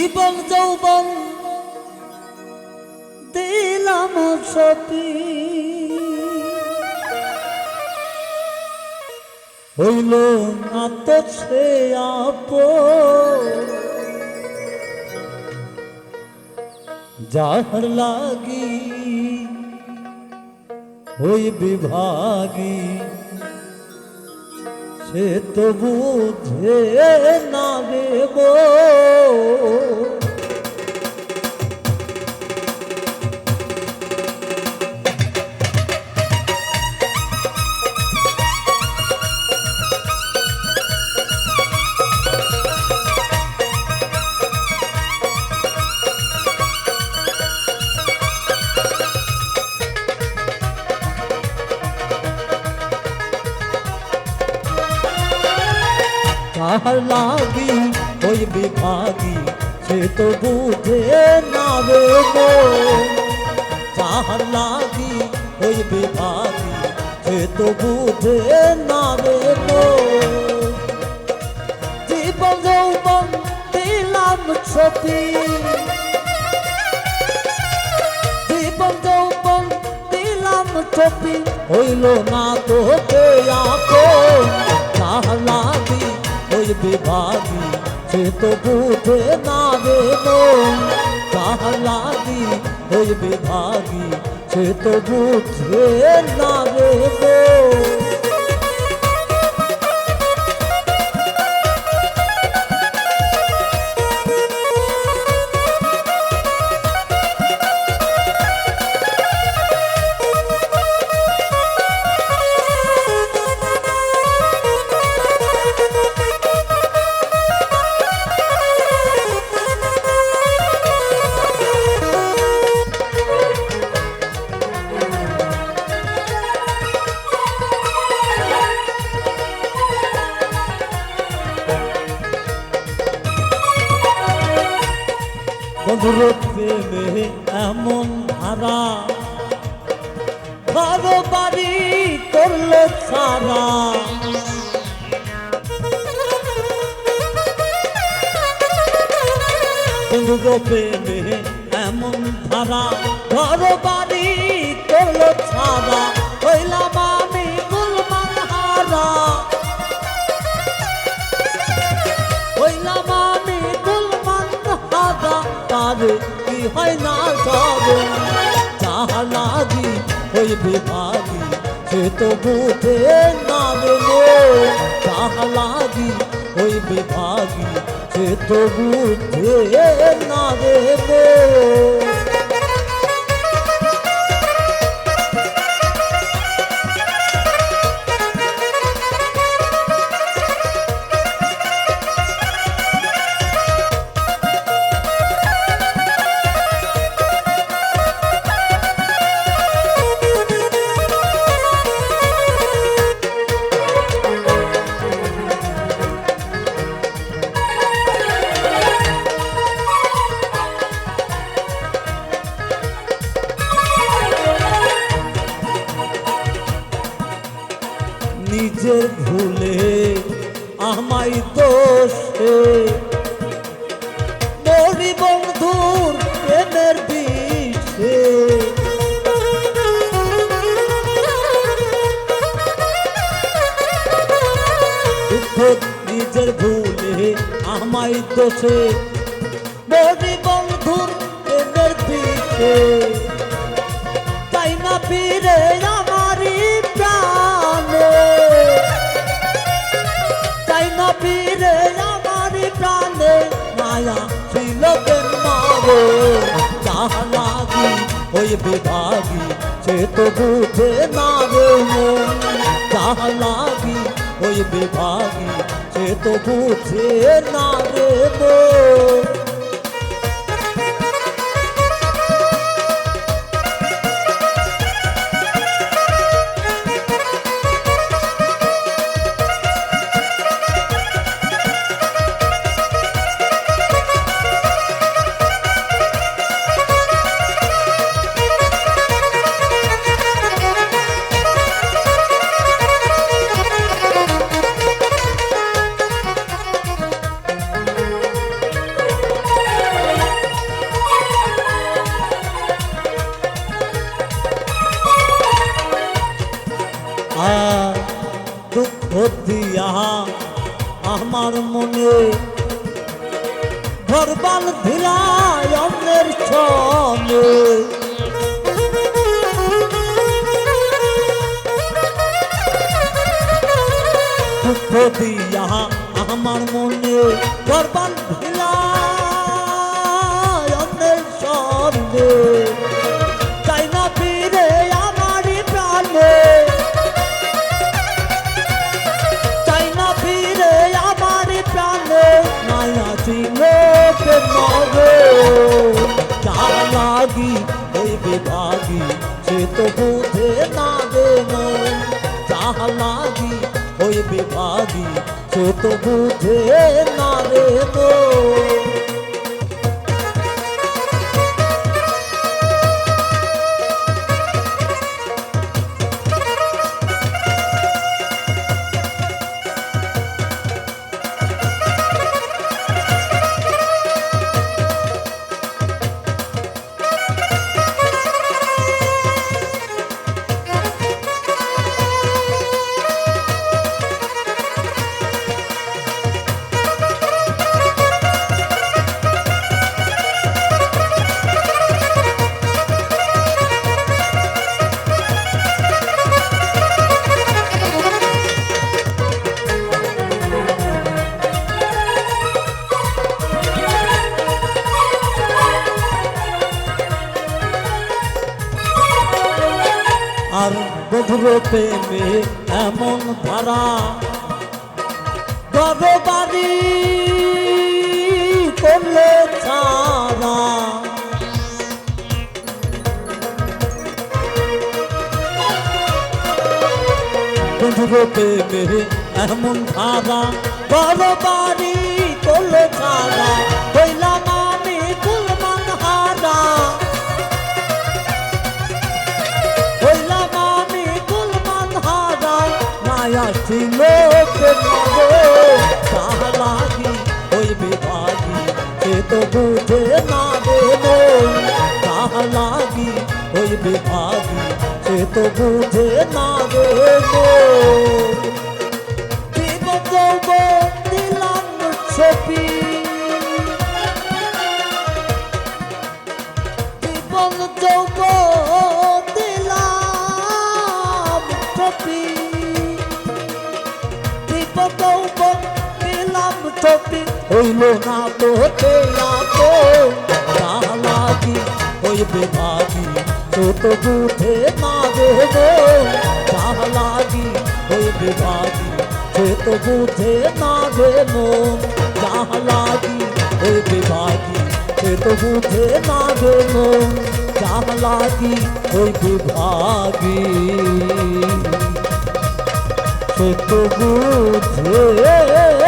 জীবন যৌবন দিলাম সতী। হইল না তো সে আপ যাহার লাগি ওই বিভাগী সে তো বুঝে না দেব কাহার লাগি ওই বিভাগী, সে তো বুঝে না দেব যাহার লাগি ওই বিভাগী, সে তো বুঝে না দেব জীবন যৌবন দিলাম ছবি জীবন যৌবন দিলাম ছবি হইল না তোকে বিভাগী সে তো বুঝে না দেব তাহার লাগি হইবে ভাগি সে তো না সারা বন্ধুর প্রেমে এমন ধারা, ঘর, বাড়ি করল সারা হইলাম আমি গুলমান হইলাম আমি গুলমান তার কি হয় না সব লাগি ওই বিভাগী সে তো বুঝে না দেবো যাহা লাগি ওই বিভাগী সে তো বুঝে না। দোষে মরি বন্ধুর প্রেমের বিষে তাই না ফিরে আমারই প্রাণে? তাই না ফিরে আমারই প্রাণে? মায়া ছিল মাগো যাহা লাগি, ওই বিভাগী, সে তো বুঝে না রে মন। লাগি, ওই বিভাগী, সে তো বুঝে না রে মন দিয়া আমার মনে ধরবাল ধিলায় অন্যের ছনে দুঃখ দিয়া আমার মনে ধরবাল ধিলায় অন্যের ছনে লাগি ওই বিভাগী সে তো বুঝে না রে মন। যাহা লাগি ওই বিভাগী সে তো বুঝে না রে মন। আর বধুর প্রেমে এমন ধারা। ঘর বাড়ি করলে ছাড়া বধুর প্রেমে এমন ধারা। ঘর বাড়ি করলে ছাড়া ওই বিভাগী, সে তো বুঝে না রে দিলাম ছবি। জীবন যৌব দিলাম ছবি। জীবন যৌব দিলাম ছবি। না তো হতে তো লাগি ওই বিভাগী। ছোট বুঝে না দেবো লাগি ওই বিভাগী ছোট বুঝে না দেবো লাগি ওই বিভাগী তো বুঝে না গেল লাগি ওই বিভাগী তো বুঝে